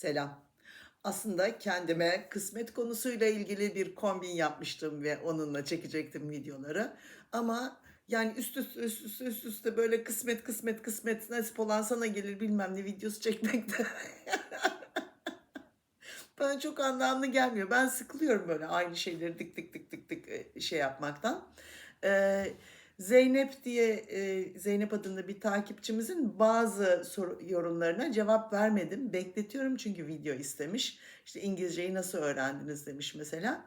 Selam. Aslında kendime kısmet konusuyla ilgili bir kombin yapmıştım ve onunla çekecektim videoları. Ama yani üst üste üst üste üst üste böyle kısmet kısmet kısmet nasip olan sana gelir bilmem ne videosu çekmekte. Bana çok anlamlı gelmiyor. Ben sıkılıyorum böyle aynı şeyleri dik dik dik dik dik e, şey yapmaktan. Ee, Zeynep diye e, Zeynep adında bir takipçimizin bazı soru, yorumlarına cevap vermedim. Bekletiyorum çünkü video istemiş. İşte İngilizceyi nasıl öğrendiniz demiş mesela.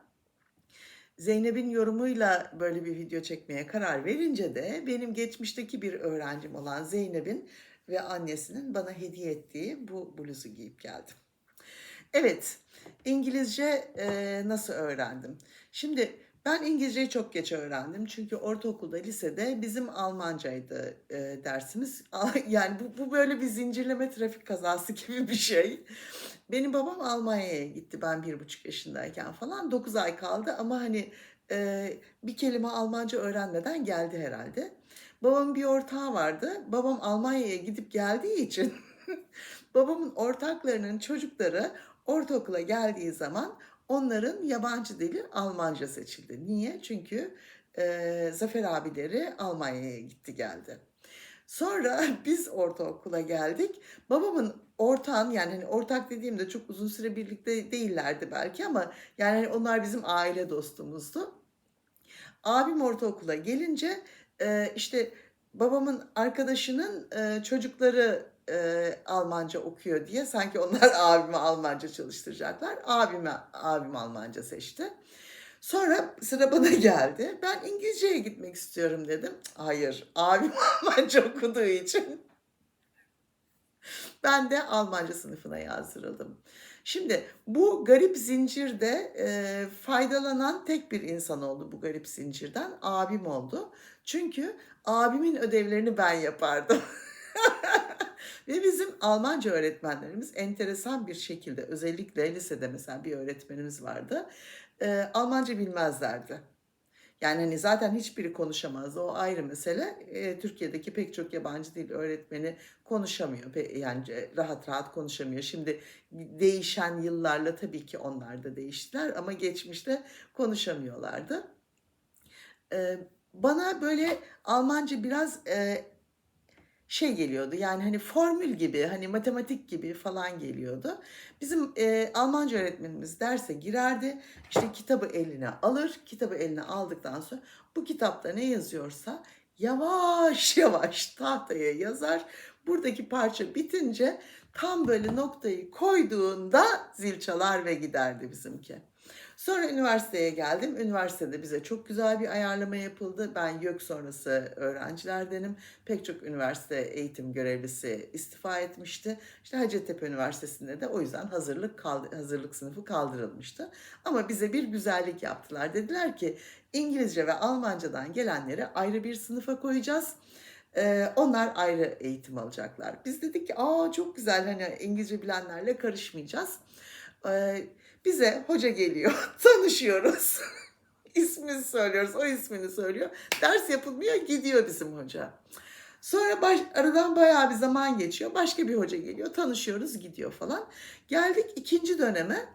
Zeynep'in yorumuyla böyle bir video çekmeye karar verince de benim geçmişteki bir öğrencim olan Zeynep'in ve annesinin bana hediye ettiği bu bluzu giyip geldim. Evet, İngilizce e, nasıl öğrendim? Şimdi ben İngilizceyi çok geç öğrendim. Çünkü ortaokulda, lisede bizim Almancaydı e, dersimiz. Yani bu, bu böyle bir zincirleme trafik kazası gibi bir şey. Benim babam Almanya'ya gitti ben bir buçuk yaşındayken falan. Dokuz ay kaldı ama hani e, bir kelime Almanca öğrenmeden geldi herhalde. Babamın bir ortağı vardı. Babam Almanya'ya gidip geldiği için babamın ortaklarının çocukları ortaokula geldiği zaman onların yabancı dili Almanca seçildi. Niye? Çünkü e, Zafer abileri Almanya'ya gitti geldi. Sonra biz ortaokula geldik. Babamın ortağın yani hani ortak dediğimde çok uzun süre birlikte değillerdi belki ama yani hani onlar bizim aile dostumuzdu. Abim ortaokula gelince e, işte babamın arkadaşının e, çocukları e, Almanca okuyor diye sanki onlar abime Almanca çalıştıracaklar. Abime abim Almanca seçti. Sonra sıra bana geldi. Ben İngilizceye gitmek istiyorum dedim. Hayır, abim Almanca okuduğu için ben de Almanca sınıfına yazdırıldım. Şimdi bu garip zincirde e, faydalanan tek bir insan oldu bu garip zincirden. Abim oldu. Çünkü abimin ödevlerini ben yapardım. Ve bizim Almanca öğretmenlerimiz enteresan bir şekilde özellikle lisede mesela bir öğretmenimiz vardı. E, Almanca bilmezlerdi. Yani hani zaten hiçbiri konuşamazdı. O ayrı mesele. E, Türkiye'deki pek çok yabancı dil öğretmeni konuşamıyor. Yani rahat rahat konuşamıyor. Şimdi değişen yıllarla tabii ki onlar da değiştiler ama geçmişte konuşamıyorlardı. E, bana böyle Almanca biraz e, şey geliyordu yani hani formül gibi hani matematik gibi falan geliyordu. Bizim e, Almanca öğretmenimiz derse girerdi işte kitabı eline alır kitabı eline aldıktan sonra bu kitapta ne yazıyorsa yavaş yavaş tahtaya yazar. Buradaki parça bitince tam böyle noktayı koyduğunda zil çalar ve giderdi bizimki. Sonra üniversiteye geldim. Üniversitede bize çok güzel bir ayarlama yapıldı. Ben YÖK sonrası öğrencilerdenim. Pek çok üniversite eğitim görevlisi istifa etmişti. İşte Hacettepe Üniversitesi'nde de o yüzden hazırlık hazırlık sınıfı kaldırılmıştı. Ama bize bir güzellik yaptılar. Dediler ki İngilizce ve Almancadan gelenleri ayrı bir sınıfa koyacağız. Ee, onlar ayrı eğitim alacaklar. Biz dedik ki aa çok güzel hani İngilizce bilenlerle karışmayacağız. Bize hoca geliyor, tanışıyoruz. İsmini söylüyoruz, o ismini söylüyor. Ders yapılmıyor, gidiyor bizim hoca. Sonra baş, aradan bayağı bir zaman geçiyor. Başka bir hoca geliyor, tanışıyoruz, gidiyor falan. Geldik ikinci döneme.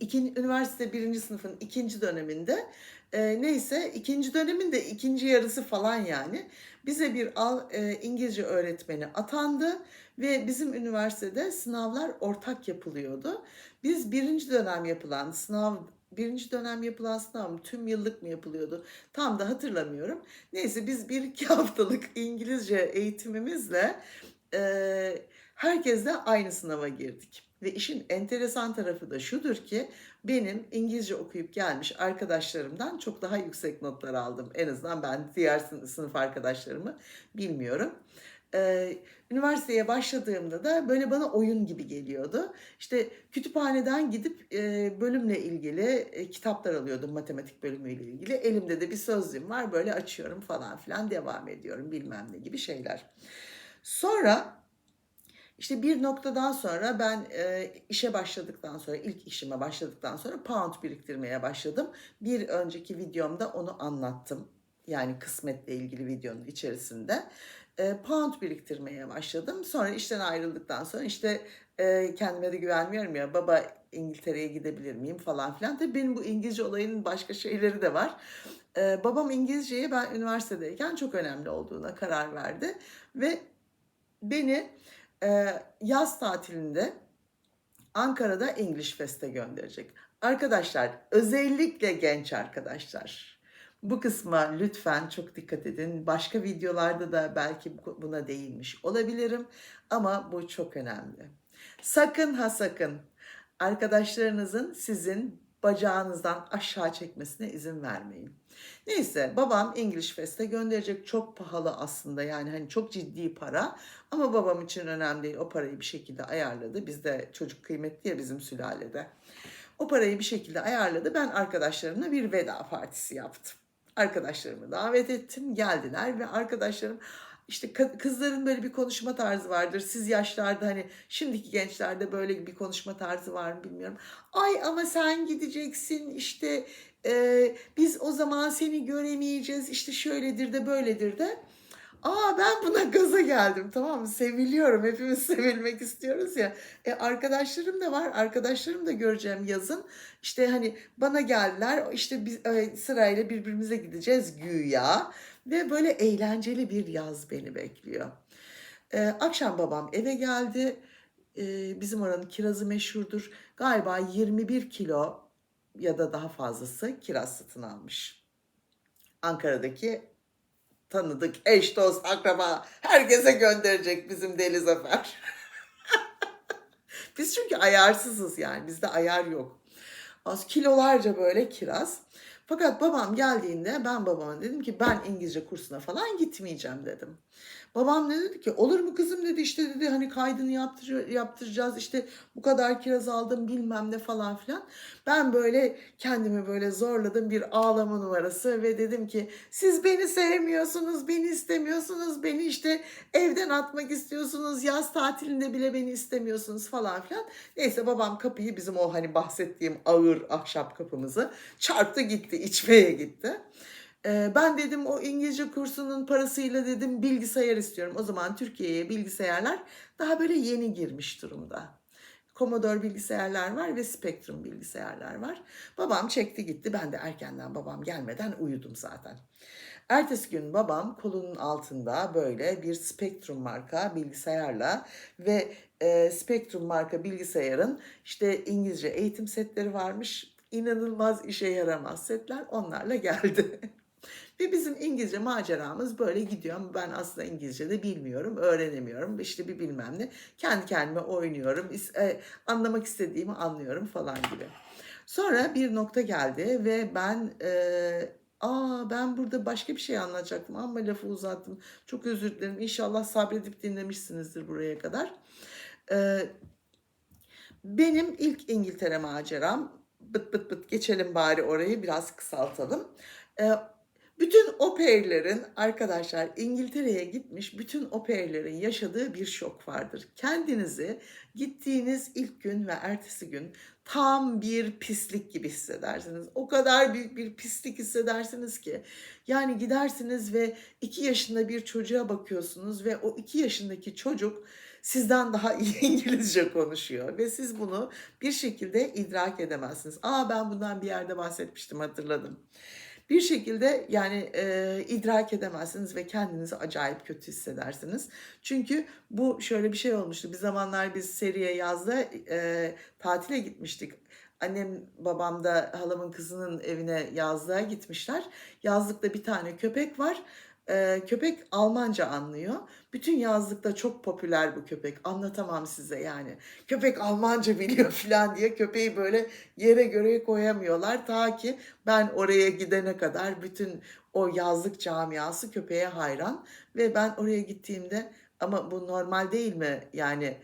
İkinci, üniversite birinci sınıfın ikinci döneminde e, neyse ikinci dönemin de ikinci yarısı falan yani bize bir al, e, İngilizce öğretmeni atandı ve bizim üniversitede sınavlar ortak yapılıyordu. Biz birinci dönem yapılan sınav birinci dönem yapılan sınav mı tüm yıllık mı yapılıyordu tam da hatırlamıyorum. Neyse biz bir iki haftalık İngilizce eğitimimizle e, herkesle aynı sınava girdik. Ve işin enteresan tarafı da şudur ki benim İngilizce okuyup gelmiş arkadaşlarımdan çok daha yüksek notlar aldım. En azından ben diğer sınıf arkadaşlarımı bilmiyorum. Ee, üniversiteye başladığımda da böyle bana oyun gibi geliyordu. İşte kütüphaneden gidip e, bölümle ilgili e, kitaplar alıyordum matematik bölümüyle ilgili. Elimde de bir sözlüğüm var böyle açıyorum falan filan devam ediyorum bilmem ne gibi şeyler. Sonra işte bir noktadan sonra ben e, işe başladıktan sonra ilk işime başladıktan sonra pound biriktirmeye başladım. Bir önceki videomda onu anlattım. Yani kısmetle ilgili videonun içerisinde. E, pound biriktirmeye başladım. Sonra işten ayrıldıktan sonra işte e, kendime de güvenmiyorum ya baba İngiltere'ye gidebilir miyim falan filan. Tabii benim bu İngilizce olayının başka şeyleri de var. E, babam İngilizceye ben üniversitedeyken çok önemli olduğuna karar verdi ve beni e, yaz tatilinde Ankara'da English Fest'e gönderecek. Arkadaşlar özellikle genç arkadaşlar bu kısma lütfen çok dikkat edin. Başka videolarda da belki buna değinmiş olabilirim ama bu çok önemli. Sakın ha sakın arkadaşlarınızın sizin bacağınızdan aşağı çekmesine izin vermeyin. Neyse babam English Fest'e gönderecek çok pahalı aslında yani hani çok ciddi para ama babam için önemli değil o parayı bir şekilde ayarladı. Bizde çocuk kıymetli ya bizim sülalede. O parayı bir şekilde ayarladı. Ben arkadaşlarımla bir veda partisi yaptım. Arkadaşlarımı davet ettim. Geldiler ve arkadaşlarım işte kızların böyle bir konuşma tarzı vardır. Siz yaşlarda hani şimdiki gençlerde böyle bir konuşma tarzı var mı bilmiyorum. Ay ama sen gideceksin işte e, biz o zaman seni göremeyeceğiz işte şöyledir de böyledir de. Aa ben buna gaza geldim tamam mı? Seviliyorum. Hepimiz sevilmek istiyoruz ya. E, arkadaşlarım da var. Arkadaşlarım da göreceğim yazın. İşte hani bana geldiler. İşte biz e, sırayla birbirimize gideceğiz güya. Ve böyle eğlenceli bir yaz beni bekliyor. E, akşam babam eve geldi. E, bizim oranın kirazı meşhurdur. Galiba 21 kilo ya da daha fazlası kiraz satın almış. Ankara'daki tanıdık, eş, dost, akraba herkese gönderecek bizim Deli Zafer. Biz çünkü ayarsızız yani bizde ayar yok. Az kilolarca böyle kiraz. Fakat babam geldiğinde ben babama dedim ki ben İngilizce kursuna falan gitmeyeceğim dedim. Babam ne dedi ki olur mu kızım dedi işte dedi hani kaydını yaptır, yaptıracağız işte bu kadar kiraz aldım bilmem ne falan filan. Ben böyle kendimi böyle zorladım bir ağlama numarası ve dedim ki siz beni sevmiyorsunuz, beni istemiyorsunuz, beni işte evden atmak istiyorsunuz, yaz tatilinde bile beni istemiyorsunuz falan filan. Neyse babam kapıyı bizim o hani bahsettiğim ağır ahşap kapımızı çarptı gitti, içmeye gitti. Ee, ben dedim o İngilizce kursunun parasıyla dedim bilgisayar istiyorum. O zaman Türkiye'ye bilgisayarlar daha böyle yeni girmiş durumda. Commodore bilgisayarlar var ve Spectrum bilgisayarlar var. Babam çekti gitti. Ben de erkenden babam gelmeden uyudum zaten. Ertesi gün babam kolunun altında böyle bir Spectrum marka bilgisayarla ve e, Spectrum marka bilgisayarın işte İngilizce eğitim setleri varmış. İnanılmaz işe yaramaz setler onlarla geldi. Ve bizim İngilizce maceramız böyle gidiyor ben aslında İngilizce de bilmiyorum, öğrenemiyorum. İşte bir bilmem ne. Kendi kendime oynuyorum, e, anlamak istediğimi anlıyorum falan gibi. Sonra bir nokta geldi ve ben e, aa ben burada başka bir şey anlatacaktım ama lafı uzattım. Çok özür dilerim. İnşallah sabredip dinlemişsinizdir buraya kadar. E, benim ilk İngiltere maceram bıt bıt bıt geçelim bari orayı biraz kısaltalım. E, bütün operlerin arkadaşlar İngiltere'ye gitmiş bütün operlerin yaşadığı bir şok vardır. Kendinizi gittiğiniz ilk gün ve ertesi gün tam bir pislik gibi hissedersiniz. O kadar büyük bir pislik hissedersiniz ki. Yani gidersiniz ve iki yaşında bir çocuğa bakıyorsunuz ve o iki yaşındaki çocuk sizden daha iyi İngilizce konuşuyor ve siz bunu bir şekilde idrak edemezsiniz. Aa ben bundan bir yerde bahsetmiştim hatırladım bir şekilde yani e, idrak edemezsiniz ve kendinizi acayip kötü hissedersiniz. Çünkü bu şöyle bir şey olmuştu. Bir zamanlar biz seriye yazda e, tatile gitmiştik. Annem babam da halamın kızının evine yazlığa gitmişler. Yazlıkta bir tane köpek var köpek Almanca anlıyor. Bütün yazlıkta çok popüler bu köpek. Anlatamam size yani. Köpek Almanca biliyor falan diye köpeği böyle yere göre koyamıyorlar. Ta ki ben oraya gidene kadar bütün o yazlık camiası köpeğe hayran. Ve ben oraya gittiğimde ama bu normal değil mi? Yani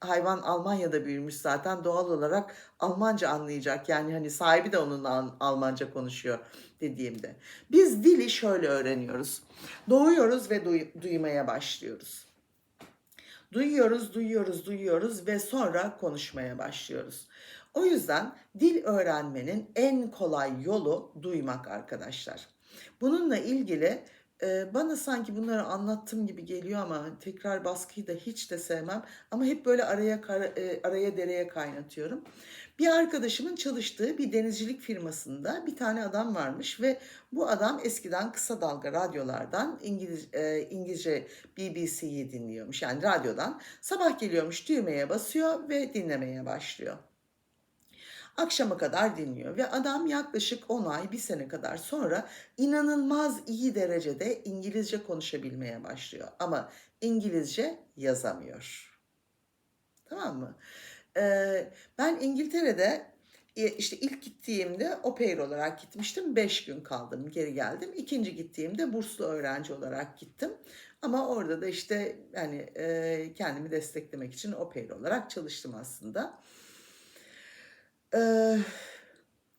hayvan Almanya'da büyümüş zaten doğal olarak Almanca anlayacak. Yani hani sahibi de onunla Almanca konuşuyor dediğimde. Biz dili şöyle öğreniyoruz. Doğuyoruz ve duy- duymaya başlıyoruz. Duyuyoruz, duyuyoruz, duyuyoruz ve sonra konuşmaya başlıyoruz. O yüzden dil öğrenmenin en kolay yolu duymak arkadaşlar. Bununla ilgili bana sanki bunları anlattığım gibi geliyor ama tekrar baskıyı da hiç de sevmem ama hep böyle araya araya dereye kaynatıyorum. Bir arkadaşımın çalıştığı bir denizcilik firmasında bir tane adam varmış ve bu adam eskiden kısa dalga radyolardan İngiliz İngilizce BBC'yi dinliyormuş. Yani radyodan sabah geliyormuş düğmeye basıyor ve dinlemeye başlıyor. Akşama kadar dinliyor ve adam yaklaşık 10 ay, 1 sene kadar sonra inanılmaz iyi derecede İngilizce konuşabilmeye başlıyor. Ama İngilizce yazamıyor. Tamam mı? Eee, ben İngiltere'de e, işte ilk gittiğimde pair olarak gitmiştim. 5 gün kaldım, geri geldim. İkinci gittiğimde burslu öğrenci olarak gittim. Ama orada da işte yani eee, kendimi desteklemek için pair olarak çalıştım aslında. Eee,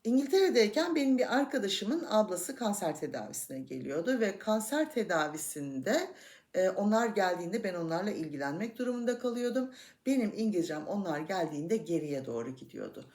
İngiltere'deyken benim bir arkadaşımın ablası kanser tedavisine geliyordu ve kanser tedavisinde e, onlar geldiğinde ben onlarla ilgilenmek durumunda kalıyordum. Benim İngilizcem onlar geldiğinde geriye doğru gidiyordu.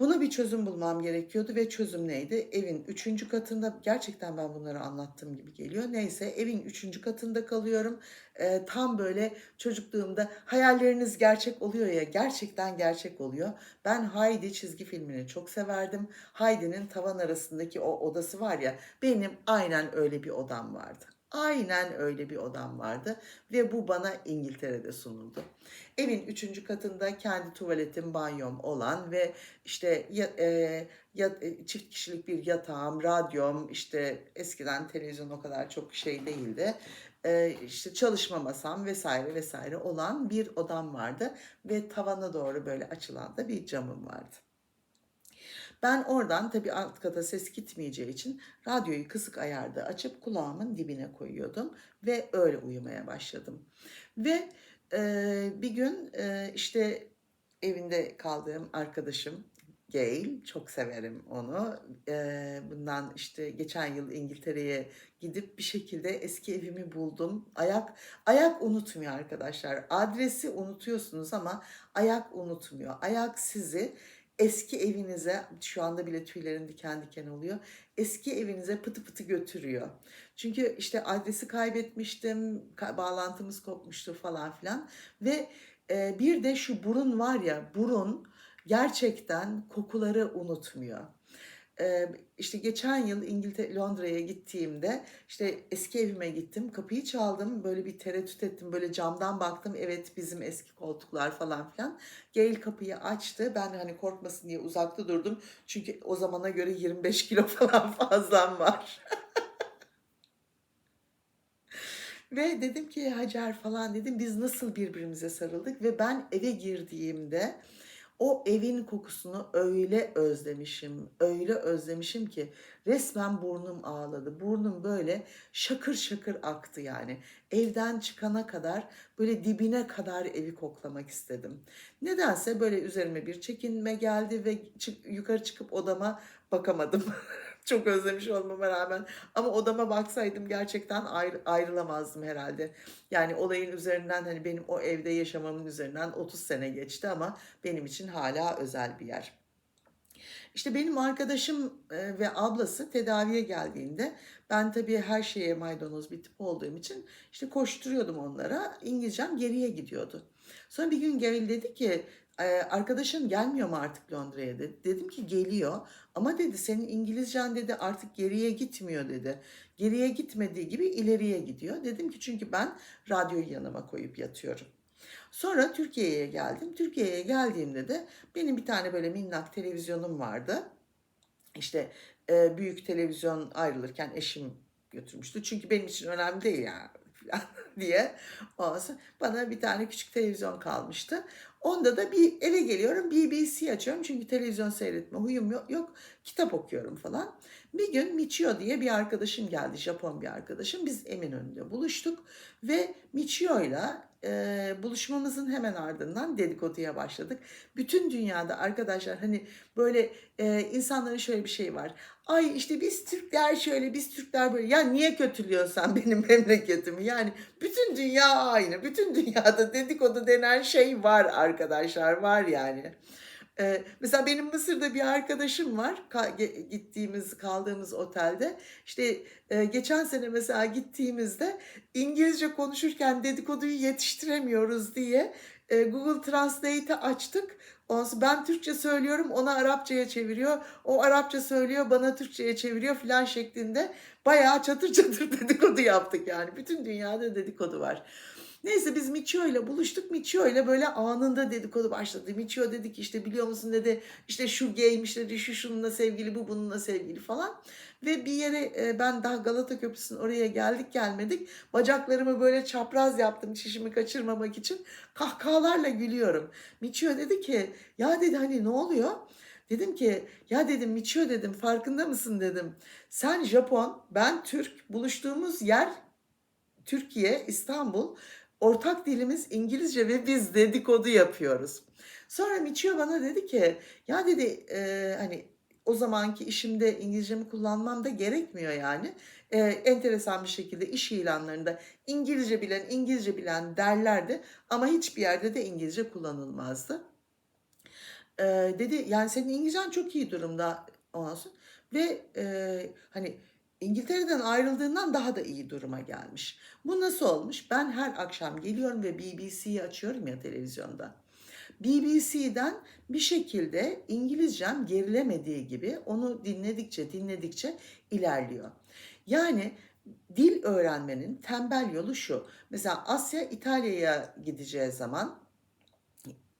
Buna bir çözüm bulmam gerekiyordu ve çözüm neydi? Evin üçüncü katında, gerçekten ben bunları anlattığım gibi geliyor. Neyse evin üçüncü katında kalıyorum. Ee, tam böyle çocukluğumda hayalleriniz gerçek oluyor ya, gerçekten gerçek oluyor. Ben Heidi çizgi filmini çok severdim. Heidi'nin tavan arasındaki o odası var ya, benim aynen öyle bir odam vardı. Aynen öyle bir odam vardı ve bu bana İngiltere'de sunuldu. Evin üçüncü katında kendi tuvaletim, banyom olan ve işte ya, e, ya- e, çift kişilik bir yatağım, radyom, işte eskiden televizyon o kadar çok şey değildi. E, işte çalışma masam vesaire vesaire olan bir odam vardı ve tavana doğru böyle açılan da bir camım vardı. Ben oradan tabii alt kata ses gitmeyeceği için radyoyu kısık ayarda açıp kulağımın dibine koyuyordum ve öyle uyumaya başladım. Ve e, bir gün e, işte evinde kaldığım arkadaşım Gail, çok severim onu. E, bundan işte geçen yıl İngiltere'ye gidip bir şekilde eski evimi buldum. Ayak ayak unutmuyor arkadaşlar. Adresi unutuyorsunuz ama ayak unutmuyor. Ayak sizi eski evinize şu anda bile tüylerim diken diken oluyor. Eski evinize pıtı pıtı götürüyor. Çünkü işte adresi kaybetmiştim, ka- bağlantımız kopmuştu falan filan ve e, bir de şu burun var ya burun gerçekten kokuları unutmuyor. Ee, işte geçen yıl İngiltere, Londra'ya gittiğimde işte eski evime gittim. Kapıyı çaldım. Böyle bir tereddüt ettim. Böyle camdan baktım. Evet bizim eski koltuklar falan filan. Gail kapıyı açtı. Ben hani korkmasın diye uzakta durdum. Çünkü o zamana göre 25 kilo falan fazlam var. Ve dedim ki Hacer falan dedim biz nasıl birbirimize sarıldık ve ben eve girdiğimde o evin kokusunu öyle özlemişim, öyle özlemişim ki resmen burnum ağladı. Burnum böyle şakır şakır aktı yani. Evden çıkana kadar böyle dibine kadar evi koklamak istedim. Nedense böyle üzerime bir çekinme geldi ve çık, yukarı çıkıp odama bakamadım. Çok özlemiş olmama rağmen. Ama odama baksaydım gerçekten ayrı, ayrılamazdım herhalde. Yani olayın üzerinden hani benim o evde yaşamamın üzerinden 30 sene geçti ama benim için hala özel bir yer. İşte benim arkadaşım e, ve ablası tedaviye geldiğinde ben tabii her şeye maydanoz bir tip olduğum için işte koşturuyordum onlara. İngilizcem geriye gidiyordu. Sonra bir gün Gavil dedi ki "E, arkadaşın gelmiyor mu artık Londra'ya dedi. Dedim ki geliyor ama dedi senin İngilizcen dedi artık geriye gitmiyor dedi. Geriye gitmediği gibi ileriye gidiyor. Dedim ki çünkü ben radyoyu yanıma koyup yatıyorum. Sonra Türkiye'ye geldim. Türkiye'ye geldiğimde de benim bir tane böyle minnak televizyonum vardı. İşte e, büyük televizyon ayrılırken eşim götürmüştü. Çünkü benim için önemli değil ya falan diye. Sonra bana bir tane küçük televizyon kalmıştı. Onda da bir eve geliyorum BBC açıyorum. Çünkü televizyon seyretme huyum yok. yok. Kitap okuyorum falan. Bir gün Michio diye bir arkadaşım geldi. Japon bir arkadaşım. Biz Eminönü'nde buluştuk. Ve Michio'yla e, buluşmamızın hemen ardından dedikoduya başladık. Bütün dünyada arkadaşlar hani böyle e, insanların şöyle bir şey var. Ay işte biz Türkler şöyle, biz Türkler böyle. Ya niye kötülüyorsan benim memleketimi? Yani bütün dünya aynı. Bütün dünyada dedikodu denen şey var arkadaşlar, var yani. Eee, mesela benim Mısır'da bir arkadaşım var. Ka gittiğimiz, kaldığımız otelde. İşte, eee, geçen sene mesela gittiğimizde İngilizce konuşurken dedikoduyu yetiştiremiyoruz diye, eee, Google Translate'i açtık. Ondan ben Türkçe söylüyorum, ona Arapçaya çeviriyor. O Arapça söylüyor, bana Türkçeye çeviriyor filan şeklinde bayağı çatır çatır dedikodu yaptık yani. Bütün dünyada dedikodu var. Neyse biz Miçio ile buluştuk. Miçio ile böyle anında dedikodu başladı. Miçio dedi ki işte biliyor musun dedi işte şu gaymiş dedi şu şununla sevgili bu bununla sevgili falan. Ve bir yere e, ben daha Galata Köprüsü'nün oraya geldik gelmedik. Bacaklarımı böyle çapraz yaptım çişimi kaçırmamak için. Kahkahalarla gülüyorum. Miçio dedi ki ya dedi hani ne oluyor? Dedim ki ya dedim Miçio dedim farkında mısın dedim. Sen Japon ben Türk buluştuğumuz yer Türkiye İstanbul. Ortak dilimiz İngilizce ve biz dedikodu yapıyoruz. Sonra Miçio bana dedi ki ya dedi e, hani o zamanki işimde İngilizcemi kullanmam da gerekmiyor yani. E, enteresan bir şekilde iş ilanlarında İngilizce bilen İngilizce bilen derlerdi ama hiçbir yerde de İngilizce kullanılmazdı. E, dedi yani senin İngilizcen çok iyi durumda ondan sonra. ve e, hani İngiltere'den ayrıldığından daha da iyi duruma gelmiş. Bu nasıl olmuş? Ben her akşam geliyorum ve BBC'yi açıyorum ya televizyonda. BBC'den bir şekilde İngilizcem gerilemediği gibi onu dinledikçe dinledikçe ilerliyor. Yani dil öğrenmenin tembel yolu şu. Mesela Asya İtalya'ya gideceği zaman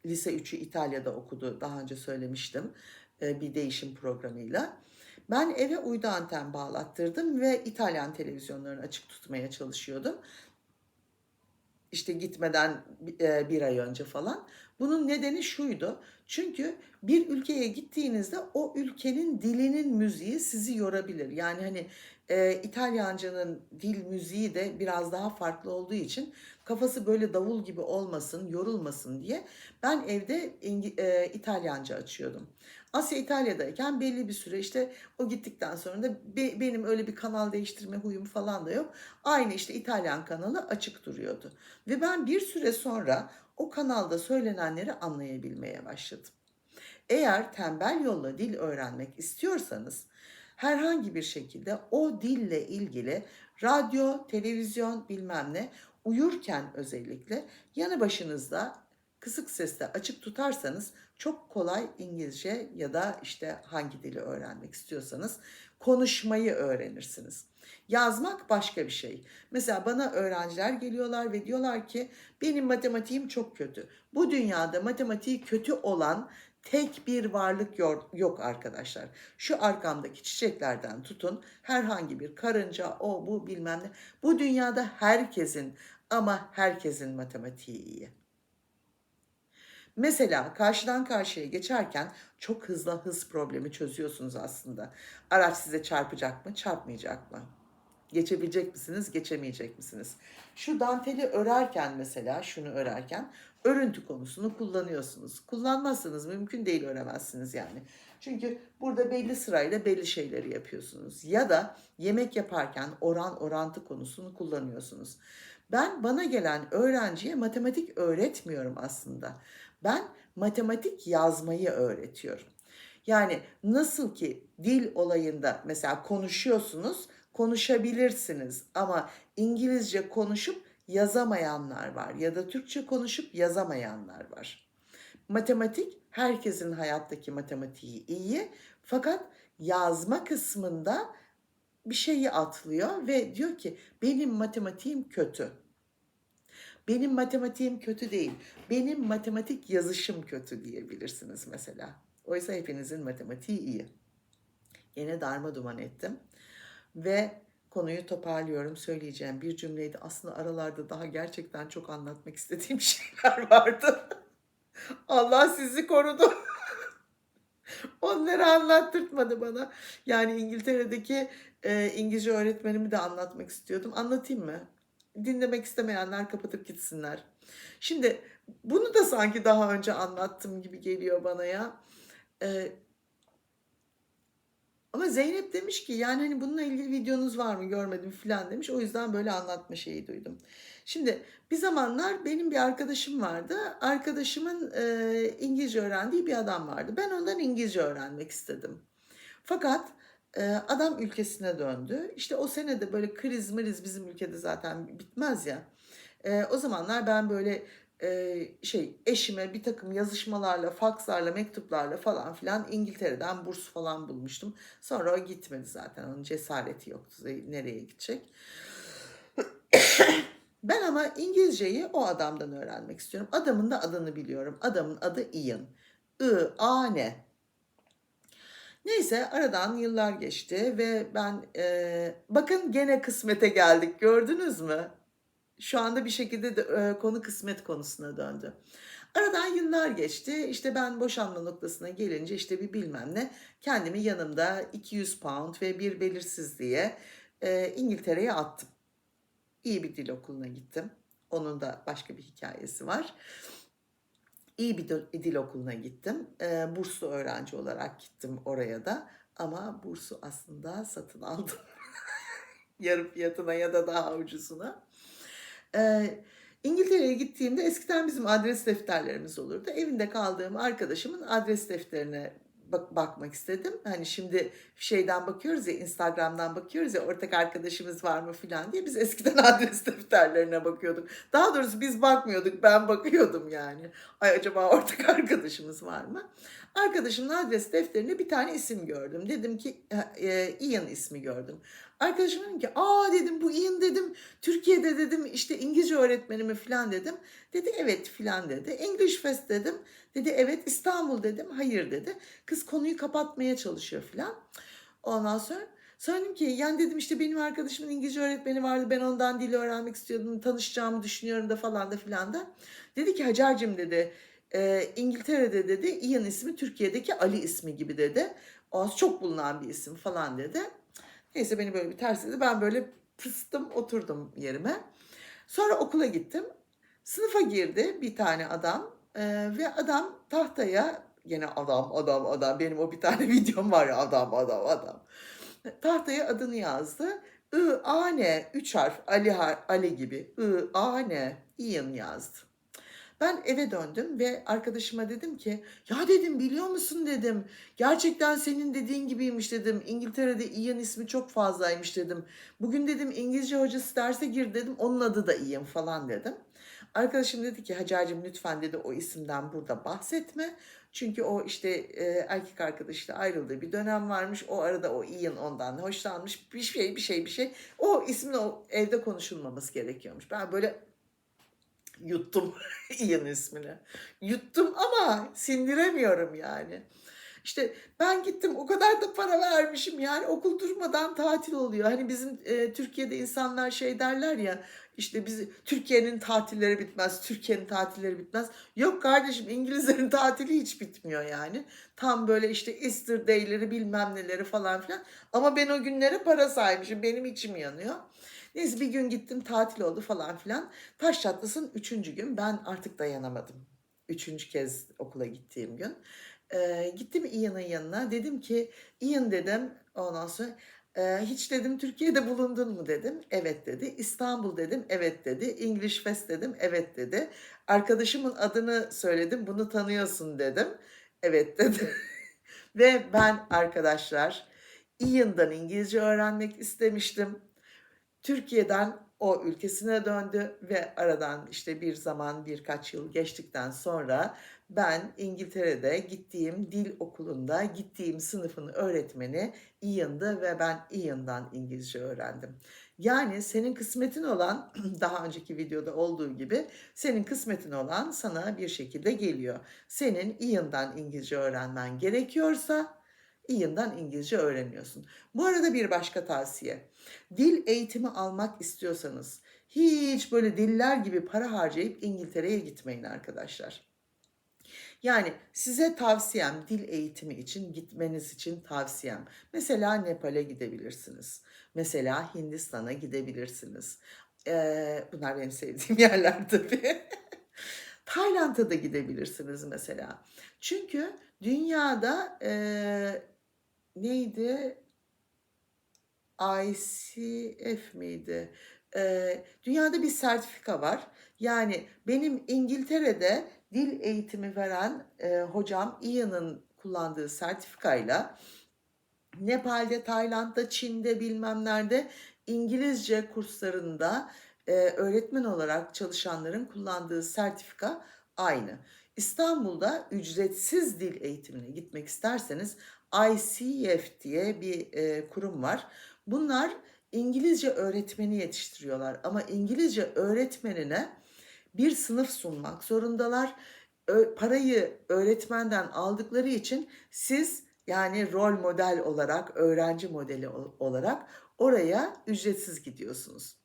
lise 3'ü İtalya'da okudu daha önce söylemiştim e, bir değişim programıyla. Ben eve uydu anten bağlattırdım ve İtalyan televizyonlarını açık tutmaya çalışıyordum. İşte gitmeden e, bir ay önce falan. Bunun nedeni şuydu. Çünkü bir ülkeye gittiğinizde o ülkenin dilinin müziği sizi yorabilir. Yani hani e, İtalyancanın dil müziği de biraz daha farklı olduğu için kafası böyle davul gibi olmasın, yorulmasın diye ben evde İngi, e, İtalyanca açıyordum. Asya İtalya'dayken belli bir süre işte o gittikten sonra da be, benim öyle bir kanal değiştirme huyum falan da yok. Aynı işte İtalyan kanalı açık duruyordu. Ve ben bir süre sonra o kanalda söylenenleri anlayabilmeye başladım. Eğer tembel yolla dil öğrenmek istiyorsanız herhangi bir şekilde o dille ilgili radyo, televizyon bilmem ne uyurken özellikle yanı başınızda kısık sesle açık tutarsanız çok kolay İngilizce ya da işte hangi dili öğrenmek istiyorsanız konuşmayı öğrenirsiniz. Yazmak başka bir şey. Mesela bana öğrenciler geliyorlar ve diyorlar ki benim matematiğim çok kötü. Bu dünyada matematiği kötü olan tek bir varlık yok arkadaşlar. Şu arkamdaki çiçeklerden tutun herhangi bir karınca o bu bilmem ne. Bu dünyada herkesin ama herkesin matematiği iyi. Mesela karşıdan karşıya geçerken çok hızlı hız problemi çözüyorsunuz aslında. Araç size çarpacak mı, çarpmayacak mı? Geçebilecek misiniz, geçemeyecek misiniz? Şu danteli örerken mesela, şunu örerken örüntü konusunu kullanıyorsunuz. Kullanmazsanız mümkün değil öremezsiniz yani. Çünkü burada belli sırayla belli şeyleri yapıyorsunuz. Ya da yemek yaparken oran orantı konusunu kullanıyorsunuz. Ben bana gelen öğrenciye matematik öğretmiyorum aslında. Ben matematik yazmayı öğretiyorum. Yani nasıl ki dil olayında mesela konuşuyorsunuz, konuşabilirsiniz ama İngilizce konuşup yazamayanlar var ya da Türkçe konuşup yazamayanlar var. Matematik herkesin hayattaki matematiği iyi fakat yazma kısmında bir şeyi atlıyor ve diyor ki benim matematiğim kötü. Benim matematiğim kötü değil. Benim matematik yazışım kötü diyebilirsiniz mesela. Oysa hepinizin matematiği iyi. Yine darma duman ettim. Ve konuyu toparlıyorum. Söyleyeceğim bir cümleydi. Aslında aralarda daha gerçekten çok anlatmak istediğim şeyler vardı. Allah sizi korudu. Onları anlattırtmadı bana. Yani İngiltere'deki e, İngilizce öğretmenimi de anlatmak istiyordum. Anlatayım mı? Dinlemek istemeyenler kapatıp gitsinler. Şimdi bunu da sanki daha önce anlattım gibi geliyor bana ya. Ee, Ama Zeynep demiş ki yani hani bununla ilgili videonuz var mı görmedim filan demiş. O yüzden böyle anlatma şeyi duydum. Şimdi bir zamanlar benim bir arkadaşım vardı. Arkadaşımın e, İngilizce öğrendiği bir adam vardı. Ben ondan İngilizce öğrenmek istedim. Fakat adam ülkesine döndü. İşte o sene de böyle kriz mriz bizim ülkede zaten bitmez ya. E, o zamanlar ben böyle e, şey eşime bir takım yazışmalarla, fakslarla, mektuplarla falan filan İngiltere'den burs falan bulmuştum. Sonra o gitmedi zaten. Onun cesareti yoktu. Nereye gidecek? Ben ama İngilizceyi o adamdan öğrenmek istiyorum. Adamın da adını biliyorum. Adamın adı Ian. I, A, N. Neyse aradan yıllar geçti ve ben e, bakın gene kısmete geldik gördünüz mü? Şu anda bir şekilde de, e, konu kısmet konusuna döndü. Aradan yıllar geçti. İşte ben boşanma noktasına gelince işte bir bilmem ne kendimi yanımda 200 pound ve bir belirsiz diye e, İngiltere'ye attım. İyi bir dil okuluna gittim. Onun da başka bir hikayesi var. İyi bir dil, okuluna gittim. E, burslu öğrenci olarak gittim oraya da. Ama bursu aslında satın aldım. Yarı fiyatına ya da daha ucuzuna. E, İngiltere'ye gittiğimde eskiden bizim adres defterlerimiz olurdu. Evinde kaldığım arkadaşımın adres defterine bak bakmak istedim. Hani şimdi şeyden bakıyoruz ya Instagram'dan bakıyoruz ya ortak arkadaşımız var mı filan diye biz eskiden adres defterlerine bakıyorduk. Daha doğrusu biz bakmıyorduk ben bakıyordum yani. Ay acaba ortak arkadaşımız var mı? Arkadaşımın adres defterinde bir tane isim gördüm. Dedim ki e, Ian ismi gördüm. Arkadaşım dedim ki aa dedim bu Ian dedim Türkiye'de dedim işte İngilizce öğretmeni mi filan dedim. Dedi evet filan dedi. English Fest dedim. Dedi evet İstanbul dedim. Hayır dedi. Kız konuyu kapatmaya çalışıyor filan. Ondan sonra Söyledim ki yani dedim işte benim arkadaşımın İngilizce öğretmeni vardı. Ben ondan dili öğrenmek istiyordum. Tanışacağımı düşünüyorum da falan da filan da. Dedi ki Hacer'cim dedi e, İngiltere'de dedi Ian ismi Türkiye'deki Ali ismi gibi dedi. O çok bulunan bir isim falan dedi. Neyse beni böyle bir tersledi. Ben böyle pıstım oturdum yerime. Sonra okula gittim. Sınıfa girdi bir tane adam ee, ve adam tahtaya yine adam adam adam benim o bir tane videom var ya adam adam adam. Tahtaya adını yazdı. I A N 3 harf Ali Ali gibi. I A N Ian yazdı. Ben eve döndüm ve arkadaşıma dedim ki ya dedim biliyor musun dedim. Gerçekten senin dediğin gibiymiş dedim. İngiltere'de Ian ismi çok fazlaymış dedim. Bugün dedim İngilizce hocası derse gir dedim. Onun adı da Ian falan dedim. Arkadaşım dedi ki Hacer'cim lütfen dedi o isimden burada bahsetme. Çünkü o işte e, erkek arkadaşıyla ayrıldığı bir dönem varmış. O arada o Ian ondan hoşlanmış. Bir şey bir şey bir şey. O ismin o evde konuşulmaması gerekiyormuş. Ben böyle yuttum Ian ismini. Yuttum ama sindiremiyorum yani. İşte ben gittim o kadar da para vermişim yani okul durmadan tatil oluyor. Hani bizim e, Türkiye'de insanlar şey derler ya işte biz Türkiye'nin tatilleri bitmez, Türkiye'nin tatilleri bitmez. Yok kardeşim İngilizlerin tatili hiç bitmiyor yani. Tam böyle işte Easter Day'leri bilmem neleri falan filan. Ama ben o günlere para saymışım. Benim içim yanıyor. Neyse bir gün gittim tatil oldu falan filan. Taş çatlasın üçüncü gün ben artık dayanamadım. Üçüncü kez okula gittiğim gün. Ee, gittim Ian'ın yanına. Dedim ki Ian dedim ondan sonra ee, hiç dedim Türkiye'de bulundun mu dedim. Evet dedi. İstanbul dedim. Evet dedi. English Fest dedim. Evet dedi. Arkadaşımın adını söyledim. Bunu tanıyorsun dedim. Evet dedi. Ve ben arkadaşlar Ian'dan İngilizce öğrenmek istemiştim. Türkiye'den o ülkesine döndü ve aradan işte bir zaman birkaç yıl geçtikten sonra ben İngiltere'de gittiğim dil okulunda gittiğim sınıfın öğretmeni Ian'dı ve ben Ian'dan İngilizce öğrendim. Yani senin kısmetin olan daha önceki videoda olduğu gibi senin kısmetin olan sana bir şekilde geliyor. Senin Ian'dan İngilizce öğrenmen gerekiyorsa Ian'dan İngilizce öğreniyorsun. Bu arada bir başka tavsiye. Dil eğitimi almak istiyorsanız hiç böyle diller gibi para harcayıp İngiltere'ye gitmeyin arkadaşlar. Yani size tavsiyem dil eğitimi için gitmeniz için tavsiyem. Mesela Nepal'e gidebilirsiniz. Mesela Hindistan'a gidebilirsiniz. Ee, bunlar benim sevdiğim yerler tabii. Tayland'a da gidebilirsiniz mesela. Çünkü dünyada e, neydi? ICF miydi? Eee, dünyada bir sertifika var. Yani benim İngiltere'de dil eğitimi veren eee, hocam Ian'ın kullandığı sertifikayla Nepal'de, Tayland'da, Çin'de bilmem nerede İngilizce kurslarında eee, öğretmen olarak çalışanların kullandığı sertifika aynı. İstanbul'da ücretsiz dil eğitimine gitmek isterseniz ICF diye bir eee, kurum var. Bunlar İngilizce öğretmeni yetiştiriyorlar ama İngilizce öğretmenine bir sınıf sunmak zorundalar. Ö- parayı öğretmenden aldıkları için siz yani rol model olarak, öğrenci modeli ol- olarak oraya ücretsiz gidiyorsunuz.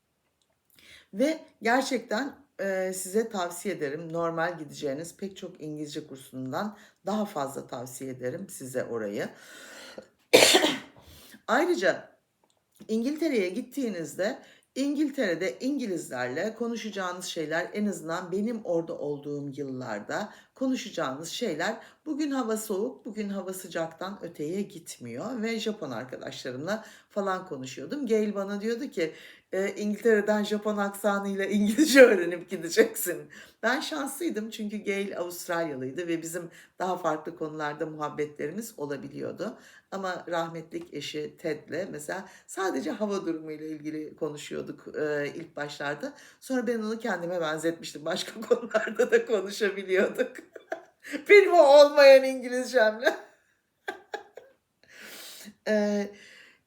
Ve gerçekten e, size tavsiye ederim. Normal gideceğiniz pek çok İngilizce kursundan daha fazla tavsiye ederim size orayı. Ayrıca İngiltere'ye gittiğinizde İngiltere'de İngilizlerle konuşacağınız şeyler en azından benim orada olduğum yıllarda konuşacağınız şeyler bugün hava soğuk, bugün hava sıcaktan öteye gitmiyor ve Japon arkadaşlarımla falan konuşuyordum. Gail bana diyordu ki "E, İngiltere'den Japon aksanıyla İngilizce öğrenip gideceksin. Ben şanslıydım çünkü Gail Avustralyalıydı ve bizim daha farklı konularda muhabbetlerimiz olabiliyordu. Ama rahmetlik eşi Ted'le mesela sadece hava durumu ile ilgili konuşuyorduk e, ilk başlarda. Sonra ben onu kendime benzetmiştim. Başka konularda da konuşabiliyorduk. Benim o olmayan İngilizcemle. Ee,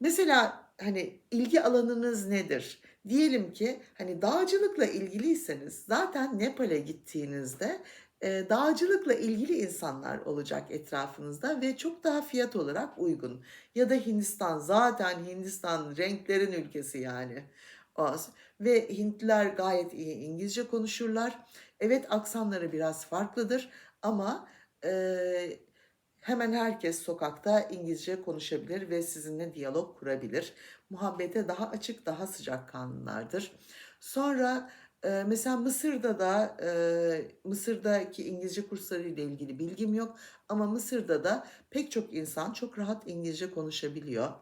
mesela hani ilgi alanınız nedir? Diyelim ki hani dağcılıkla ilgiliyseniz zaten Nepal'e gittiğinizde e, dağcılıkla ilgili insanlar olacak etrafınızda ve çok daha fiyat olarak uygun. Ya da Hindistan zaten Hindistan renklerin ülkesi yani. Ve Hintliler gayet iyi İngilizce konuşurlar. Evet aksanları biraz farklıdır ama e, hemen herkes sokakta İngilizce konuşabilir ve sizinle diyalog kurabilir. Muhabbete daha açık, daha sıcakkanlılardır. Sonra e, mesela Mısır'da da e, Mısır'daki İngilizce kursları ile ilgili bilgim yok ama Mısır'da da pek çok insan çok rahat İngilizce konuşabiliyor.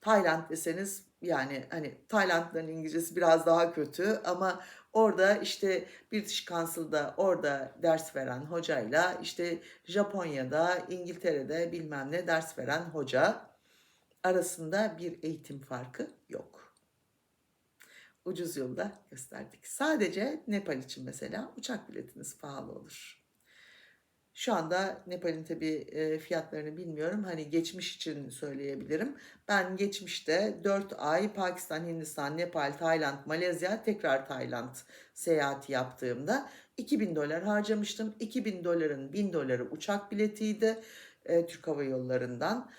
Tayland deseniz yani hani Taylandlıların İngilizcesi biraz daha kötü ama orada işte British Council'da orada ders veren hocayla işte Japonya'da, İngiltere'de bilmem ne ders veren hoca arasında bir eğitim farkı yok. Ucuz yolda gösterdik. Sadece Nepal için mesela uçak biletiniz pahalı olur. Şu anda Nepal'in tabii e, fiyatlarını bilmiyorum. Hani geçmiş için söyleyebilirim. Ben geçmişte 4 ay Pakistan, Hindistan, Nepal, Tayland, Malezya, tekrar Tayland seyahati yaptığımda 2000 dolar harcamıştım. 2000 doların 1000 doları uçak biletiydi e, Türk Hava Yolları'ndan.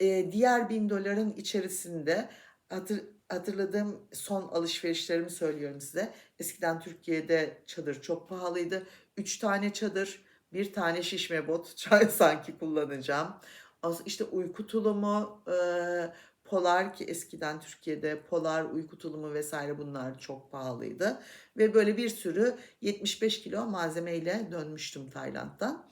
E, diğer 1000 doların içerisinde hatır, hatırladığım son alışverişlerimi söylüyorum size. Eskiden Türkiye'de çadır çok pahalıydı. 3 tane çadır, bir tane şişme bot çay sanki kullanacağım. Az- İşte uyku tulumu, e, polar ki eskiden Türkiye'de polar uyku tulumu vesaire bunlar çok pahalıydı. Ve böyle bir sürü 75 kilo malzemeyle dönmüştüm Tayland'dan.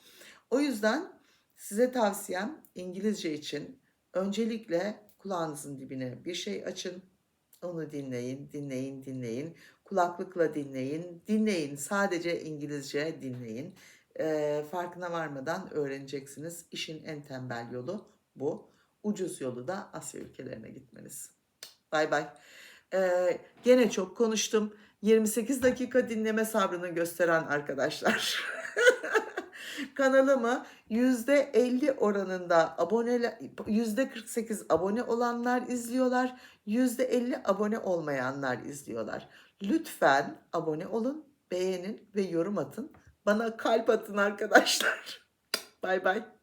O yüzden size tavsiyem İngilizce için öncelikle kulağınızın dibine bir şey açın. Onu dinleyin, dinleyin, dinleyin. Kulaklıkla dinleyin, dinleyin. Sadece İngilizce dinleyin. Ee, farkına varmadan öğreneceksiniz. İşin en tembel yolu bu. Ucuz yolu da Asya ülkelerine gitmeniz. Bay bay. Ee, gene çok konuştum. 28 dakika dinleme sabrını gösteren arkadaşlar. Kanalımı %50 oranında abone %48 abone olanlar izliyorlar. %50 abone olmayanlar izliyorlar. Lütfen abone olun, beğenin ve yorum atın. Bana kalp atın arkadaşlar. Bay bay.